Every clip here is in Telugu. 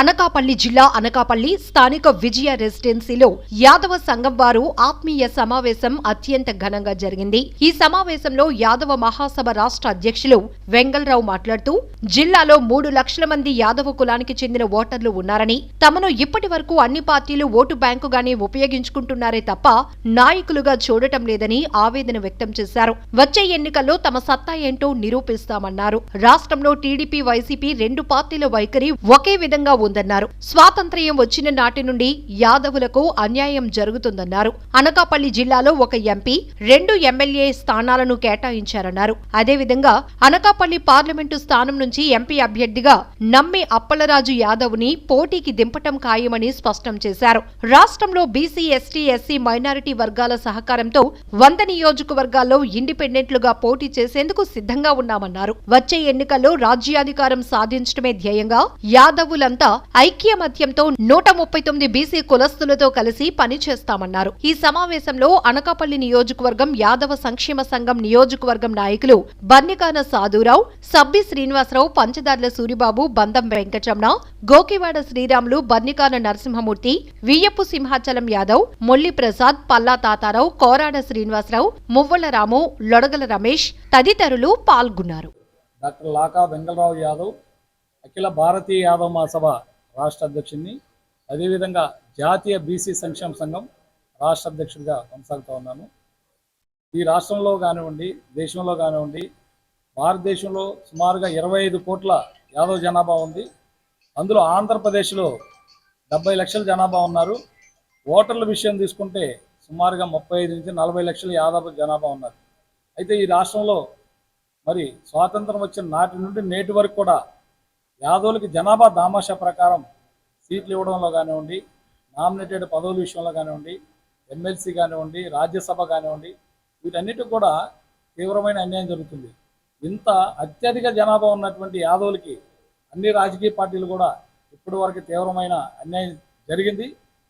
అనకాపల్లి జిల్లా అనకాపల్లి స్థానిక విజయ రెసిడెన్సీలో యాదవ సంఘం వారు ఆత్మీయ సమావేశం అత్యంత ఘనంగా జరిగింది. ఈ సమావేశంలో యాదవ మహాసభ రాష్ట్ర అధ్యక్షులు వెంగళరావు మాట్లాడుతూ జిల్లాలో మూడు లక్షల మంది యాదవ కులానికి చెందిన ఓటర్లు ఉన్నారని తమను ఇప్పటి వరకు అన్ని పార్టీలు ఓటు బ్యాంకుగానే ఉపయోగించుకుంటున్నారే తప్ప నాయకులుగా చూడటం లేదని ఆవేదన వ్యక్తం చేశారు. వచ్చే ఎన్నికల్లో తమ సత్తా ఏంటో నిరూపిస్తామన్నారు. రాష్ట్రంలో టీడీపీ వైసీపీ రెండు పార్టీల వైఖరి ఒకే విధంగా ఉందన్నారు. స్వాతంత్ర్యం వచ్చిన నాటి నుండి యాదవులకు అన్యాయం జరుగుతుందన్నారు. అనకాపల్లి జిల్లాలో ఒక ఎంపీ రెండు ఎమ్మెల్యే స్థానాలను కేటాయించారన్నారు. అదేవిధంగా అనకాపల్లి పార్లమెంటు స్థానం నుంచి ఎంపీ అభ్యర్థిగా నమ్మి అప్పలరాజు యాదవ్ని పోటీకి దింపటం ఖాయమని స్పష్టం చేశారు. రాష్ట్రంలో బీసీ ఎస్టీ ఎస్సీ మైనారిటీ వర్గాల సహకారంతో వంద నియోజకవర్గాల్లో ఇండిపెండెంట్లుగా పోటీ చేసేందుకు సిద్ధంగా ఉన్నామన్నారు. వచ్చే ఎన్నికల్లో రాజ్యాధికారం సాధించడమే ధ్యేయంగా యాదవులంతా ఐక్యమత్యంతో నూట ముప్పై తొమ్మిది బీసీ కులస్తులతో కలిసి పనిచేస్తామన్నారు. ఈ సమావేశంలో అనకాపల్లి నియోజకవర్గం యాదవ సంక్షేమ సంఘం నియోజకవర్గం నాయకులు బన్నికాన సాధురావు సబ్బి శ్రీనివాసరావు పంచదార్ల సూరిబాబు బందం వెంకటరమణ గోకివాడ శ్రీరాములు బన్నికాన నరసింహమూర్తి వియ్యపు సింహాచలం యాదవ్ మొల్లి ప్రసాద్ పల్లా తాతారావు కోరాడ శ్రీనివాసరావు మువ్వల రాము లొడగల రమేష్ తదితరులు పాల్గొన్నారు. డాక్టర్ లాకా వెంగళరావు యాదవ్ అఖిల భారతీయ యాదవ్ మహాసభ రాష్ట్ర అధ్యక్షుడిని అదేవిధంగా జాతీయ బీసీ సంక్షేమ సంఘం రాష్ట్ర అధ్యక్షుడిగా కొనసాగుతూ ఉన్నాను. ఈ రాష్ట్రంలో కానివ్వండి దేశంలో కానివ్వండి భారతదేశంలో సుమారుగా ఇరవై ఐదు కోట్ల యాదవ్ జనాభా ఉంది. అందులో ఆంధ్రప్రదేశ్లో డెబ్బై లక్షల జనాభా ఉన్నారు. ఓటర్ల విషయం తీసుకుంటే సుమారుగా ముప్పై ఐదు నుంచి నలభై లక్షల యాదవ జనాభా ఉన్నారు. అయితే ఈ రాష్ట్రంలో మరి స్వాతంత్రం వచ్చిన నాటి నుండి నేటి వరకు కూడా యాదవులకి జనాభా దామాషా ప్రకారం సీట్లు ఇవ్వడంలో కానివ్వండి నామినేటెడ్ పదవుల విషయంలో కానివ్వండి ఎమ్మెల్సీ కానివ్వండి రాజ్యసభ కానివ్వండి వీటన్నిటికి కూడా తీవ్రమైన అన్యాయం జరుగుతుంది. ఇంత అత్యధిక జనాభా ఉన్నటువంటి యాదవులకి అన్ని రాజకీయ పార్టీలు కూడా ఇప్పటి వరకు తీవ్రమైన అన్యాయం జరిగింది.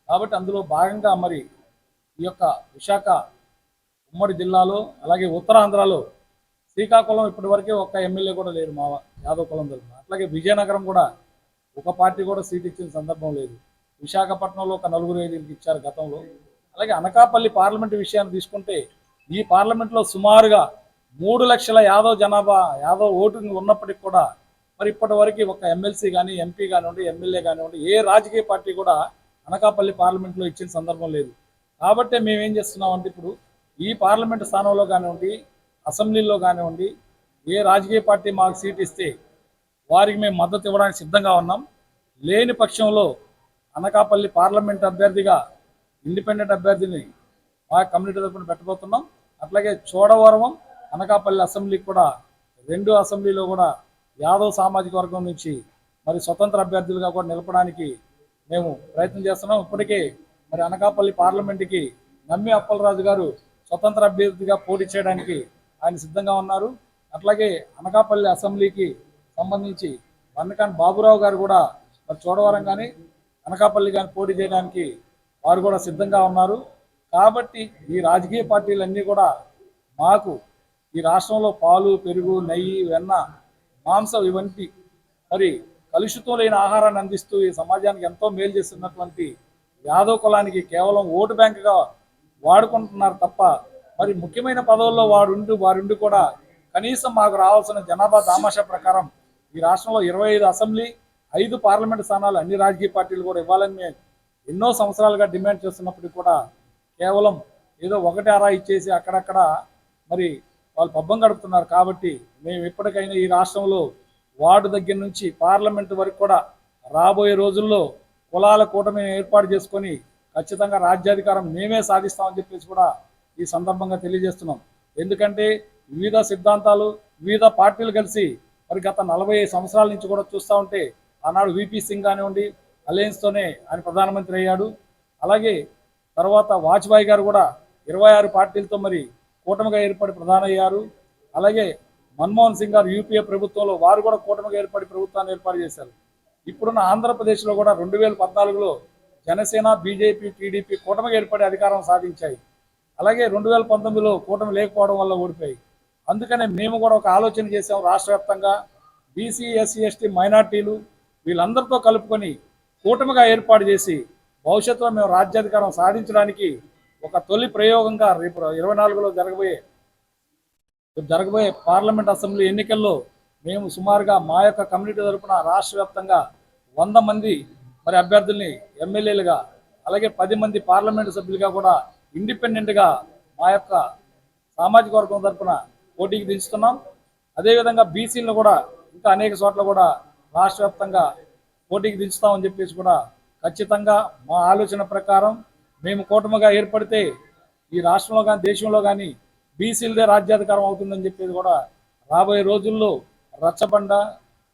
కాబట్టి అందులో భాగంగా మరి ఈ యొక్క విశాఖ ఉమ్మడి జిల్లాలో అలాగే ఉత్తరాంధ్రలో శ్రీకాకుళం ఇప్పటి వరకే ఒక్క ఎమ్మెల్యే కూడా లేరు మా యాదవ్ కులం తరఫున అట్లాగే విజయనగరం కూడా ఒక పార్టీ కూడా సీట్ ఇచ్చిన సందర్భం లేదు. విశాఖపట్నంలో ఒక నలుగురు ఐదుగురికి ఇచ్చారు గతంలో. అలాగే అనకాపల్లి పార్లమెంటు విషయాన్ని తీసుకుంటే ఈ పార్లమెంట్లో సుమారుగా మూడు లక్షల యాదవ్ జనాభా యాదవ్ ఓటింగ్ ఉన్నప్పటికీ కూడా మరి ఇప్పటి వరకు ఒక ఎమ్మెల్సీ కానీ ఎంపీ కానివ్వండి ఎమ్మెల్యే కానివ్వండి ఏ రాజకీయ పార్టీ కూడా అనకాపల్లి పార్లమెంట్లో ఇచ్చిన సందర్భం లేదు. కాబట్టి మేము ఏం చేస్తున్నాం అంటే ఇప్పుడు ఈ పార్లమెంటు స్థానంలో కానివ్వండి అసెంబ్లీలో కానివ్వండి ఏ రాజకీయ పార్టీ మాకు సీట్ ఇస్తే వారికి మేము మద్దతు ఇవ్వడానికి సిద్ధంగా ఉన్నాం. లేని పక్షంలో అనకాపల్లి పార్లమెంట్ అభ్యర్థిగా ఇండిపెండెంట్ అభ్యర్థిని మా కమ్యూనిటీ తరపున పెట్టబోతున్నాం. అట్లాగే చోడవరం అనకాపల్లి అసెంబ్లీకి కూడా రెండు అసెంబ్లీలో కూడా యాదవ్ సామాజిక వర్గం నుంచి మరి స్వతంత్ర అభ్యర్థులుగా కూడా నిలపడానికి మేము ప్రయత్నం చేస్తున్నాం. ఇప్పటికే మరి అనకాపల్లి పార్లమెంటుకి నమ్మి అప్పలరాజు గారు స్వతంత్ర అభ్యర్థిగా పోటీ చేయడానికి ఆయన సిద్ధంగా ఉన్నారు. అట్లాగే అనకాపల్లి అసెంబ్లీకి సంబంధించి వన్నకాన్ బాబురావు గారు కూడా మరి చూడవరం కానీ అనకాపల్లి కానీ పోటీ చేయడానికి వారు కూడా సిద్ధంగా ఉన్నారు. కాబట్టి ఈ రాజకీయ పార్టీలన్నీ కూడా మాకు ఈ రాష్ట్రంలో పాలు పెరుగు నెయ్యి వెన్న మాంసం ఇవంటి మరి కలుషితం లేని ఆహారాన్ని అందిస్తూ ఈ సమాజానికి ఎంతో మేలు చేస్తున్నటువంటి యాదవ్ కులానికి కేవలం ఓటు బ్యాంకుగా వాడుకుంటున్నారు తప్ప మరి ముఖ్యమైన పదవుల్లో వాడుండి వారుండి కూడా కనీసం మాకు రావాల్సిన జనాభా దామాషా ప్రకారం ఈ రాష్ట్రంలో ఇరవై ఐదు అసెంబ్లీ ఐదు పార్లమెంట్ స్థానాలు అన్ని రాజకీయ పార్టీలు కూడా ఇవ్వాలని మేము ఎన్నో సంవత్సరాలుగా డిమాండ్ చేస్తున్నప్పటికీ కూడా కేవలం ఏదో ఒకటి అరా ఇచ్చేసి అక్కడక్కడ మరి వాళ్ళు పబ్బం గడుపుతున్నారు కాబట్టి మేము ఎప్పటికైనా ఈ రాష్ట్రంలో వార్డు దగ్గర నుంచి పార్లమెంట్ వరకు కూడా రాబోయే రోజుల్లో కులాల కూటమిని ఏర్పాటు చేసుకొని ఖచ్చితంగా రాజ్యాధికారం మేమే సాధిస్తామని చెప్పేసి కూడా ఈ సందర్భంగా తెలియజేస్తున్నాం. ఎందుకంటే వివిధ సిద్ధాంతాలు వివిధ పార్టీలు కలిసి మరి గత నలభై సంవత్సరాల నుంచి కూడా చూస్తూ ఉంటే ఆనాడు విపి సింగ్ కానివ్వండి అలయన్స్తోనే ఆయన ప్రధానమంత్రి అయ్యాడు. అలాగే తర్వాత వాజ్పేయి గారు కూడా ఇరవై ఆరు పార్టీలతో మరి కూటమిగా ఏర్పడి ప్రధాని అయ్యారు. అలాగే మన్మోహన్ సింగ్ గారు యూపీఏ ప్రభుత్వంలో వారు కూడా కూటమిగా ఏర్పడి ప్రభుత్వాన్ని ఏర్పాటు చేశారు. ఇప్పుడున్న ఆంధ్రప్రదేశ్లో కూడా రెండు వేల పద్నాలుగులో జనసేన బీజేపీ టీడీపీ కూటమిగా ఏర్పడి అధికారం సాధించాయి. అలాగే రెండు వేల పంతొమ్మిదిలో కూటమి లేకపోవడం వల్ల ఓడిపోయాయి. అందుకనే మేము కూడా ఒక ఆలోచన చేసాం రాష్ట్ర వ్యాప్తంగా. బీసీ ఎస్సీ ఎస్టీ మైనార్టీలు వీళ్ళందరితో కలుపుకొని కూటమిగా ఏర్పాటు చేసి భవిష్యత్తులో మేము రాజ్యాధికారం సాధించడానికి ఒక తొలి ప్రయోగంగా రేపు ఇరవై నాలుగులో జరగబోయే జరగబోయే పార్లమెంట్ అసెంబ్లీ ఎన్నికల్లో మేము సుమారుగా మా యొక్క కమ్యూనిటీ తరఫున రాష్ట్ర వ్యాప్తంగా వంద మంది మరి అభ్యర్థుల్ని ఎమ్మెల్యేలుగా అలాగే పది మంది పార్లమెంట్ సభ్యులుగా కూడా ఇండిపెండెంట్గా మా యొక్క సామాజిక వర్గం తరఫున పోటీకి దించుతున్నాం. అదేవిధంగా బీసీలను కూడా ఇంకా అనేక చోట్ల కూడా రాష్ట్ర వ్యాప్తంగా పోటీకి దించుతామని చెప్పేసి కూడా ఖచ్చితంగా మా ఆలోచన ప్రకారం మేము కూటమిగా ఏర్పడితే ఈ రాష్ట్రంలో కానీ దేశంలో కానీ బీసీలదే రాజ్యాధికారం అవుతుందని చెప్పేది కూడా రాబోయే రోజుల్లో రచ్చబండ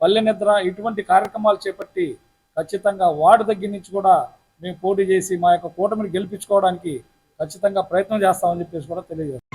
పల్లె నిద్ర ఇటువంటి కార్యక్రమాలు చేపట్టి ఖచ్చితంగా వార్డు దగ్గర నుంచి కూడా మేము పోటీ చేసి మా యొక్క కూటమిని గెలిపించుకోవడానికి ఖచ్చితంగా ప్రయత్నం చేస్తామని చెప్పేసి కూడా తెలియజేస్తాం.